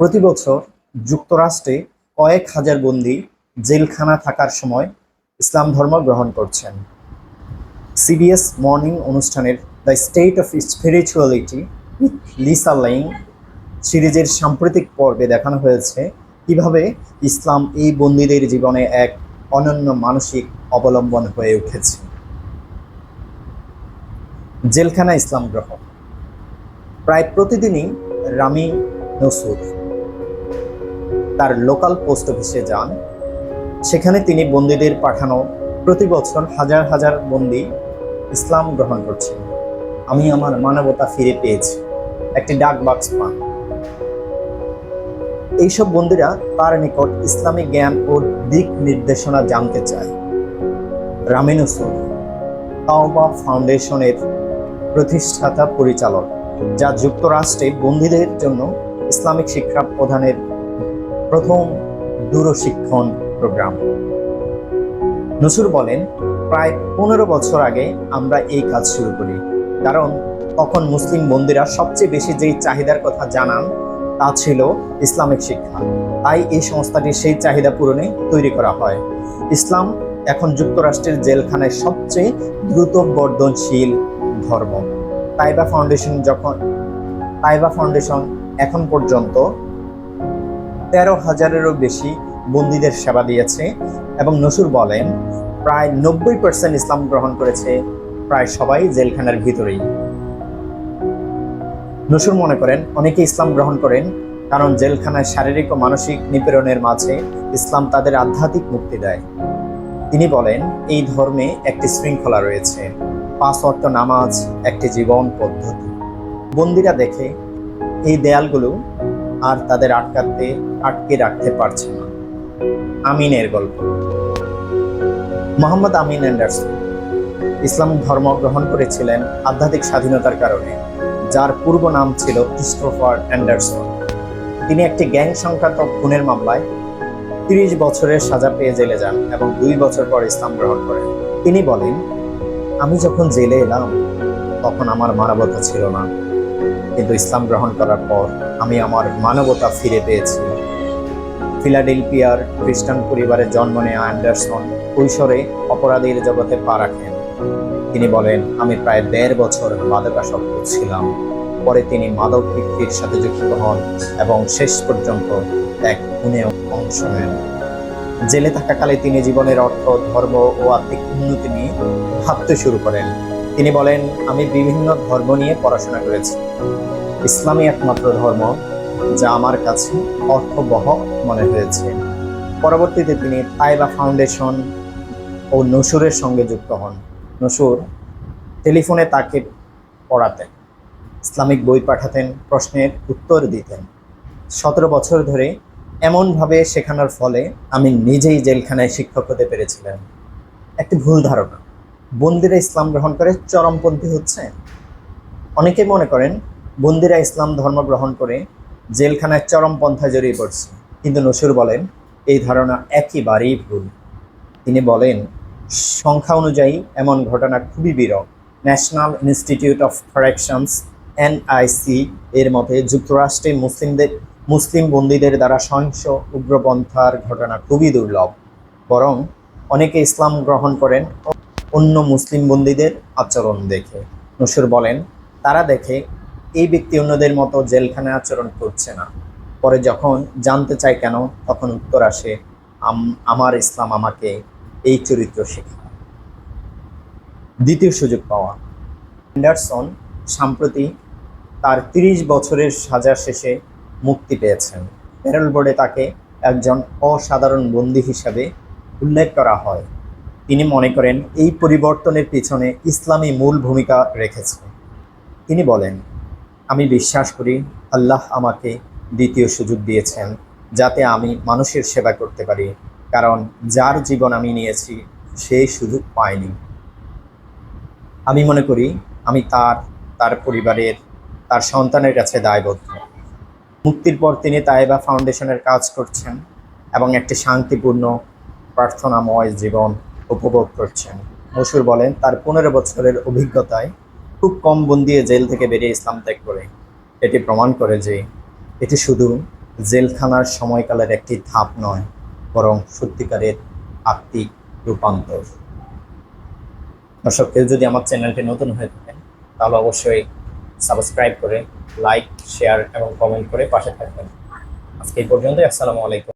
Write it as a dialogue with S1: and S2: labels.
S1: প্রতি বছর যুক্তরাষ্ট্রে কয়েক হাজার বন্দী জেলখানা থাকার সময় ইসলাম ধর্ম গ্রহণ করছেন। সিবিএস মর্নিং অনুষ্ঠানের the state of spirituality with Lisa Ling সিরিজের সাম্প্রতিক পর্বে দেখানো হয়েছে কীভাবে ইসলাম এই বন্দীদের জীবনে এক অনন্য মানসিক অবলম্বন হয়ে উঠেছে। জেলখানা ইসলাম গ্রহণ। প্রায় প্রতিদিনই রামি নসুর তার লোকাল পোস্ট অফিসে যান। সেখানে তিনি বন্দীদের পাঠানো প্রতি বছর হাজার হাজার বন্দী ইসলাম গ্রহণ করছেন। আমি আমার মানবতা ফিরে পেয়েছি। একটি ডাক বাক্স পান। এইসব বন্দীরা তার নিকট ইসলামিক জ্ঞান ও দিক নির্দেশনা জানতে চায়। রামিনুসুর তাওবা ফাউন্ডেশনের প্রতিষ্ঠাতা পরিচালক, যা যুক্তরাষ্ট্রে বন্দীদের জন্য ইসলামিক শিক্ষা প্রদানের প্রথম দূরশিক্ষণ প্রোগ্রাম। নসুর বলেন, প্রায় পনেরো বছর আগে আমরা এই কাজ শুরু করি। কারণ তখন মুসলিম বন্দীরা সবচেয়ে বেশি যেই চাহিদার কথা জানান, তা ছিল ইসলামিক শিক্ষা। তাই এই সংস্থাটি সেই চাহিদা পূরণে তৈরি করা হয়। ইসলাম এখন যুক্তরাষ্ট্রের জেলখানায় সবচেয়ে দ্রুত বর্ধনশীল ধর্ম। তাইবা ফাউন্ডেশন যখন, তাইবা ফাউন্ডেশন এখন পর্যন্ত তেরো হাজারেরও বেশি বন্দীদের সেবা দিয়েছে এবং নসুর বলেন, প্রায় নব্বই পার্সেন্ট ইসলাম গ্রহণ করেছে প্রায় সবাই জেলখানার ভিতরেই। নসুর মনে করেন, অনেকে ইসলাম গ্রহণ করেন কারণ জেলখানায় শারীরিক ও মানসিক নিপীড়নের মাঝে ইসলাম তাদের আধ্যাত্মিক মুক্তি দেয়। তিনি বলেন, এই ধর্মে একটি শৃঙ্খলা রয়েছে, পাঁচ অর্থ নামাজ, একটি জীবন পদ্ধতি। বন্দিরা দেখে, এই দেয়ালগুলো আর তাদের আটকাতে, আটকে রাখতে পারছে না। আমিনের গল্প। মোহাম্মদ আমিন অ্যান্ডারসন ইসলাম ধর্ম গ্রহণ করেছিলেন আধ্যাত্মিক স্বাধীনতার কারণে, যার পূর্ব নাম ছিল ক্রিস্টোফার অ্যান্ডারসন। তিনি একটি গ্যাং সংক্রান্ত খুনের মামলায় তিরিশ বছরের সাজা পেয়ে জেলে যান এবং দুই বছর পর ইসলাম গ্রহণ করেন। তিনি বলেন, আমি যখন জেলে এলাম, তখন আমার মানবতা ছিল না। কিন্তু ইসলাম গ্রহণ করার পর আমি আমার মানবতা ফিরে পেয়েছি। ফিলাডেলফিয়ার খ্রিস্টান পরিবারে জন্ম নেওয়া অ্যান্ডারসন কৈশোরে অপরাধীর জগতে পা রাখেন। তিনি বলেন, আমি প্রায় দেড় বছর মাদকাসক্ত ছিলাম। পরে তিনি মাদক বিক্রির সাথে যুক্ত হন এবং শেষ পর্যন্ত এক খুনে অংশ নেন। জেলে থাকাকালে তিনি জীবনের অর্থ, ধর্ম ও আত্মিক উন্নতি নিয়ে ভাবতে শুরু করেন। তিনি বলেন, আমি বিভিন্ন ধর্ম নিয়ে পড়াশোনা করেছি। ইসলামই একমাত্র ধর্ম যা আমার কাছে অর্থবহ মনে হয়েছে। পরবর্তীতে তিনি তাইবা ফাউন্ডেশন ও নসুরের সঙ্গে যুক্ত হন। নসুর টেলিফোনে তাকে পড়াতেন, ইসলামিক বই পাঠাতেন, প্রশ্নের উত্তর দিতেন। সতেরো বছর ধরে এমনভাবে শেখানোর ফলে আমি নিজেই জেলখানায় শিক্ষক হতে পেরেছিলাম। একটি ভুল ধারণা বন্দিরা ইসলাম গ্রহণ করে চরমপন্থী হচ্ছে। অনেকে মনে করেন বন্দিরা ইসলাম ধর্ম গ্রহণ করে জেলখানায় চরমপন্থায় জড়িয়ে পড়ছে। কিন্তু নসুর বলেন, এই ধারণা একেবারেই ভুল। তিনি বলেন, সংখ্যা অনুযায়ী এমন ঘটনা খুবই বিরল। National institute of corrections, NIC, এর মতে যুক্তরাষ্ট্রে মুসলিমদের, মুসলিম বন্দীদের দ্বারা সহিংস উগ্রপন্থার ঘটনা খুবই দুর্লভ। বরং অনেকে ইসলাম গ্রহণ করেন অন্য মুসলিম বন্দীদের আচরণ দেখে। নসুর বলেন, তারা দেখে, এই ব্যক্তি অন্যদের মতো জেলখানায় আচরণ করছে না। পরে যখন জানতে চায় কেন, তখন উত্তর আসে, "আম- আমার ইসলাম আমাকে এই চরিত্র শেখায়। দ্বিতীয় সুযোগ পাওয়া। অ্যান্ডারসন সম্প্রতি তার তিরিশ বছরের সাজা শেষে মুক্তি পেয়েছেন। প্যারল বোর্ডে তাকে একজন অসাধারণ বন্দী হিসাবে উল্লেখ করা হয়। তিনি মনে করেন এই পরিবর্তনের পিছনে ইসলামী মূল ভূমিকা রেখেছে। তিনি বলেন, আমি বিশ্বাস করি আল্লাহ আমাকে দ্বিতীয় সুযোগ দিয়েছেন যাতে আমি মানুষের সেবা করতে পারি, কারণ যার জীবন আমি নিয়েছি সে সুযোগ পায়নি। আমি মনে করি আমি তার তার পরিবারের, তার সন্তানের কাছে দায়বদ্ধ। মুক্তির পর তিনি তাইবা ফাউন্ডেশনের কাজ করছেন এবং একটি শান্তিপূর্ণ, প্রার্থনাময় জীবন উপভোগ করছেন। মসুর বলেন, তার পনেরো বছরের অভিজ্ঞতায় খুব কম বন্দিয়ে জেল থেকে বেরিয়ে ইসলাম ত্যাগ করে। এটি প্রমাণ করে যে এটি শুধু জেলখানার সময়কালের একটি ধাপ নয়, বরং সত্যিকারের আত্মিক রূপান্তর। দর্শক, কেউ যদি আমার চ্যানেলটি নতুন হয়ে থাকেন, তাহলে অবশ্যই সাবস্ক্রাইব করে, লাইক, শেয়ার এবং কমেন্ট করে পাশে থাকবেন। আজকে এই পর্যন্তই, আসসালামু আলাইকুম।